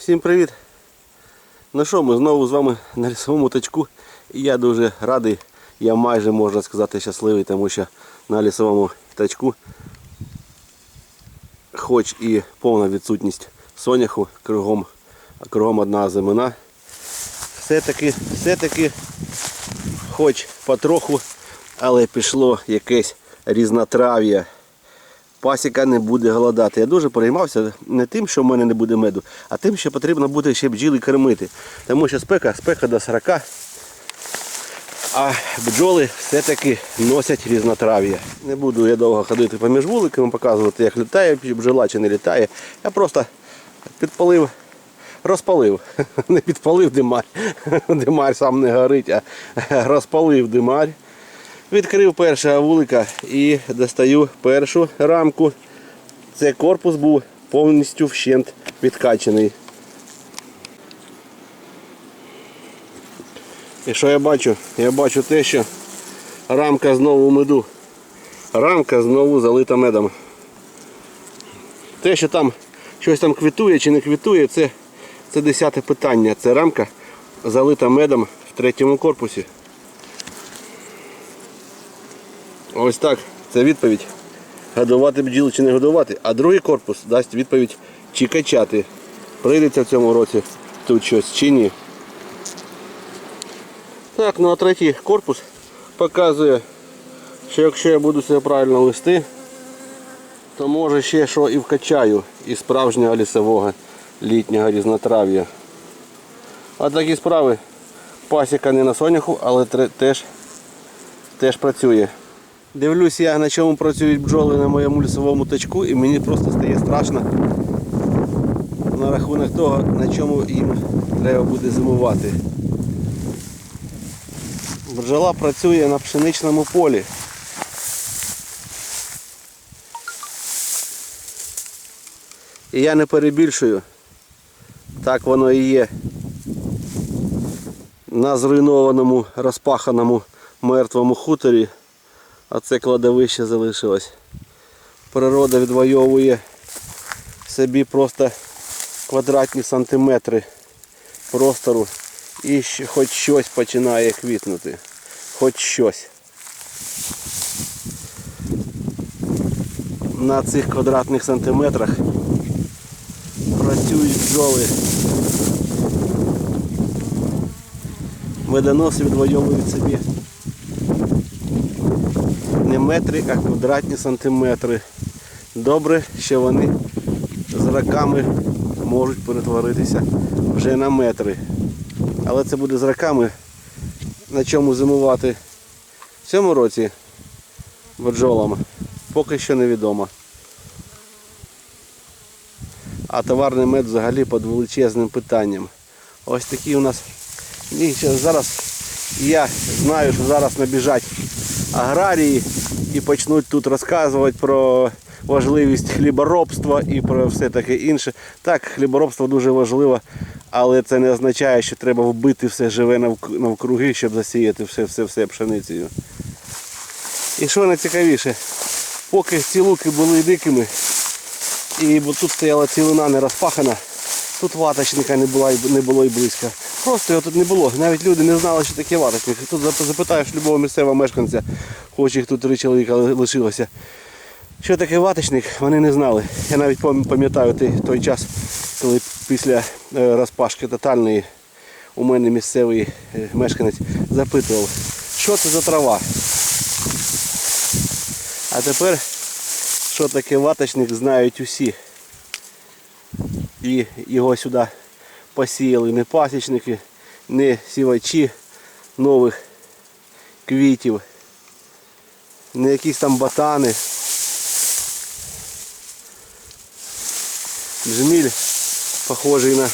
Всім привіт! Ну що, ми знову з вами на лісовому точку. І я дуже радий, я майже можна сказати щасливий, тому що на лісовому точку, хоч і повна відсутність соняху, кругом, кругом одна зимина, все-таки, все-таки, хоч потроху, але пішло якесь різнотрав'я пасіка не буде голодати. Я дуже переймався не тим, що в мене не буде меду, а тим, що потрібно буде ще бджіли кормити. Тому що спека, спека до 40, а бджоли все-таки носять різнотрав'я. Не буду я довго ходити поміж вуликами, показувати, як літає бджола чи не літає. Я просто підпалив, розпалив. Не підпалив димарь. Димарь сам не горить, а розпалив димарь. Відкрив перше вулика і достаю першу рамку. Це корпус був повністю вщент відкачаний. І що я бачу? Я бачу те, що рамка знову в меду. Рамка знову залита медом. Те, що там щось там квітує чи не квітує, це, це десяте питання. Це рамка залита медом в третьому корпусі. Ось так, це відповідь. Годувати бджіл чи не годувати. А другий корпус дасть відповідь, чи качати. Прийдеться в цьому році тут щось чи ні. Так, ну а третій корпус показує, що якщо я буду себе правильно вести, то може ще що і вкачаю із справжнього лісового літнього різнотрав'я. А такі справи. Пасіка не на соняху, але теж, теж працює. Дивлюсь я, на чому працюють бджоли на моєму лісовому точку і мені просто стає страшно на рахунок того, на чому їм треба буде зимувати. Бджола працює на пшеничному полі. І я не перебільшую. Так воно і є. На зруйнованому, розпаханому мертвому хуторі а це кладовище залишилось. Природа відвоює собі просто квадратні сантиметри простору і хоч щось починає квітнути. Хоч щось. На цих квадратних сантиметрах працюють бджоли. Медоноси відвоюють собі метри, а квадратні сантиметри. Добре, що вони з роками можуть перетворитися вже на метри. Але це буде з роками, на чому зимувати в цьому році бджолам, поки що невідомо. А товарний мед взагалі під величезним питанням. Ось такі у нас. І зараз я знаю, що зараз набіжать аграрії і почнуть тут розказувати про важливість хліборобства і про все таке інше. Так, хліборобство дуже важливо, але це не означає, що треба вбити все живе навкруги, щоб засіяти все, все, все пшеницею. І що найцікавіше, поки ці луки були дикими, і бо тут стояла цілина не розпахана, тут ваточника не було, не було і близько. Просто його тут не було. Навіть люди не знали, що таке ваточник. Тут запитаєш любого місцевого мешканця, хоч їх тут три чоловіка лишилося. Що таке ваточник, вони не знали. Я навіть пам'ятаю той, той час, коли після е, розпашки тотальної у мене місцевий е, мешканець запитував, що це за трава. А тепер, що таке ваточник, знають усі. І його сюди посіяли не пасічники, не сівачі нових квітів, не якісь там ботани. Джміль похожий на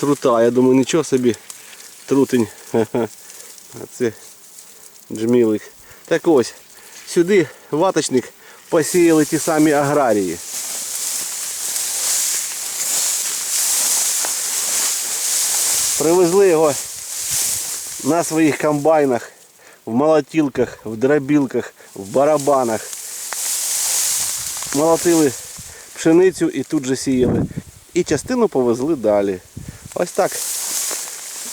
трута. Я думаю, нічого собі трутень. А це джмілик. Так ось, сюди ваточник посіяли ті самі аграрії. Привезли його на своїх комбайнах, в молотілках, в дробілках, в барабанах. Молотили пшеницю і тут же сіяли. і частину повезли далі. Ось так.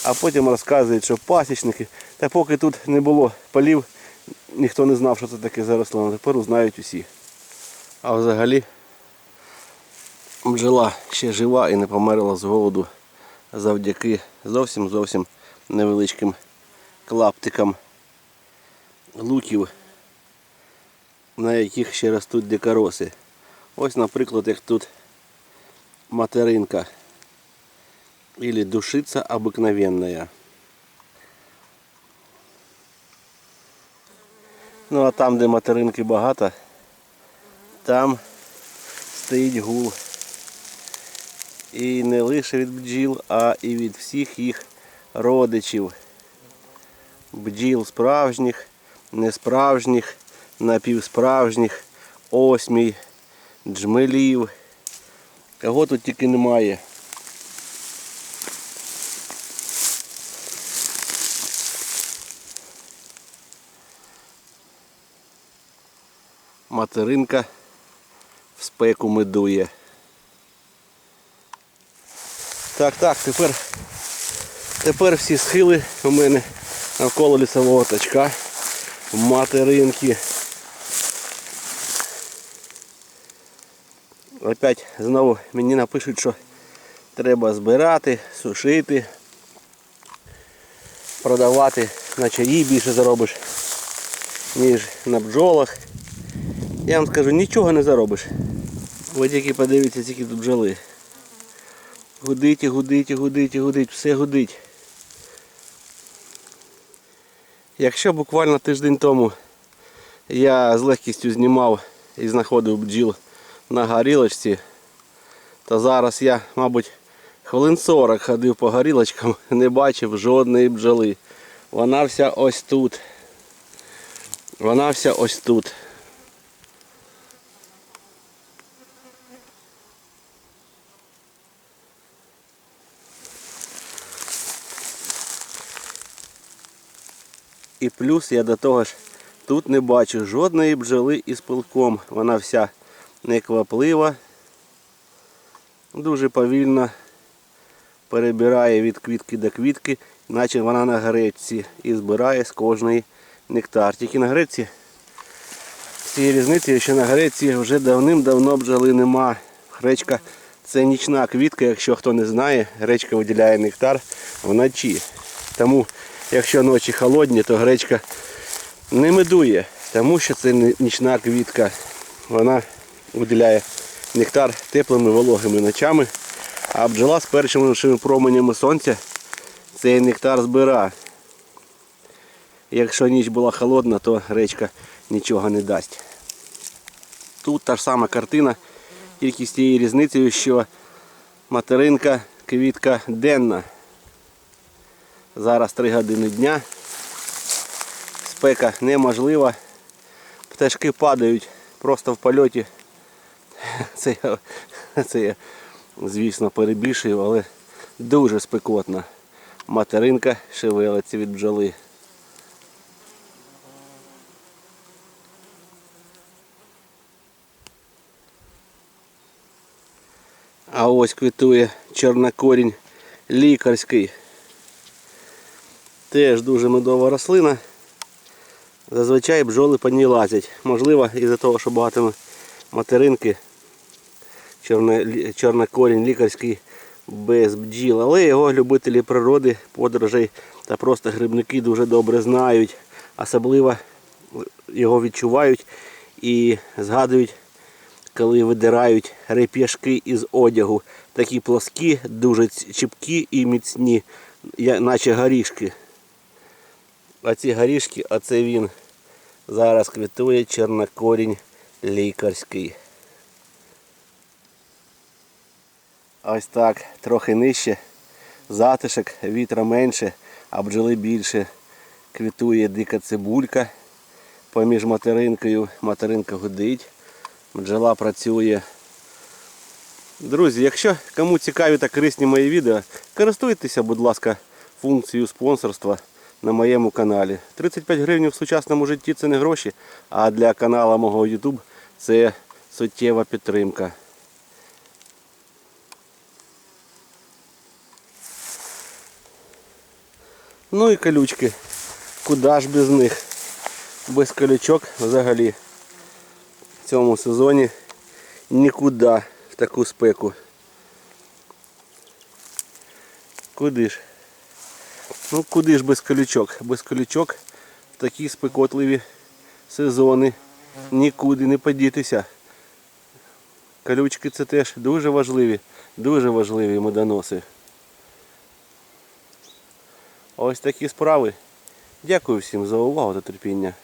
А потім розказують, що пасічники. Та поки тут не було полів, ніхто не знав, що це таке за рослина. Тепер узнають усі. А взагалі бджола ще жива і не померла з голоду завдяки зовсім зовсім невеличким клаптикам луків, на яких ще ростуть дикороси. Ось, наприклад, як тут материнка или душица обыкновенная. Ну а там, де материнки багато, там стоїть гул. І не лише від бджіл, а і від всіх їх родичів. Бджіл справжніх, несправжніх, напівсправжніх, осмій, джмелів. Кого тут тільки немає. Материнка в спеку медує. Так, так, тепер, тепер всі схили у мене навколо лісового тачка. Материнки. Опять знову мені напишуть, що треба збирати, сушити, продавати на чаї більше заробиш, ніж на бджолах. Я вам скажу, нічого не заробиш. Ви тільки подивіться, скільки тут бджоли. Гудить, і гудить, і гудить, і гудить, все гудить. Якщо буквально тиждень тому я з легкістю знімав і знаходив бджіл на горілочці, то зараз я, мабуть, хвилин 40 ходив по горілочкам, не бачив жодної бджоли. Вона вся ось тут. Вона вся ось тут. І плюс я до того ж тут не бачу жодної бджоли із пилком. Вона вся некваплива, дуже повільно перебирає від квітки до квітки, наче вона на гречці і збирає з кожної нектар. Тільки на греці цієї різниці, що на греці вже давним-давно бджоли нема. Гречка це нічна квітка, якщо хто не знає, гречка виділяє нектар вночі. Тому якщо ночі холодні, то гречка не медує, тому що це нічна квітка. Вона виділяє нектар теплими вологими ночами, а бджола з першими променями сонця цей нектар збира. Якщо ніч була холодна, то гречка нічого не дасть. Тут та ж сама картина, тільки з тією різницею, що материнка квітка денна. Зараз 3 години дня. Спека неможлива. Пташки падають просто в польоті. Це, я- це я, звісно, перебільшую, але дуже спекотно. Материнка шевелиться від бджоли. А ось квітує чорнокорінь лікарський. Теж дуже медова рослина. Зазвичай бджоли по ній лазять. Можливо, із-за того, що багато материнки, чорне, чорнокорінь лікарський без бджіл. Але його любителі природи, подорожей та просто грибники дуже добре знають. Особливо його відчувають і згадують, коли видирають реп'яшки із одягу. Такі плоскі, дуже чіпкі і міцні, наче горішки. А ці горішки, а це він. Зараз квітує чорнокорінь лікарський. Ось так, трохи нижче. Затишок, вітра менше, а бджоли більше. Квітує дика цибулька поміж материнкою. Материнка гудить, бджола працює. Друзі, якщо кому цікаві та корисні мої відео, користуйтеся, будь ласка, функцією спонсорства на моєму каналі. 35 гривень в сучасному житті це не гроші, а для канала мого YouTube це суттєва підтримка. Ну і колючки. Куди ж без них? Без колючок взагалі в цьому сезоні нікуди в таку спеку. Куди ж? Ну куди ж без колючок? Без колючок в такі спекотливі сезони нікуди не подітися. Колючки це теж дуже важливі, дуже важливі медоноси. Ось такі справи. Дякую всім за увагу та терпіння.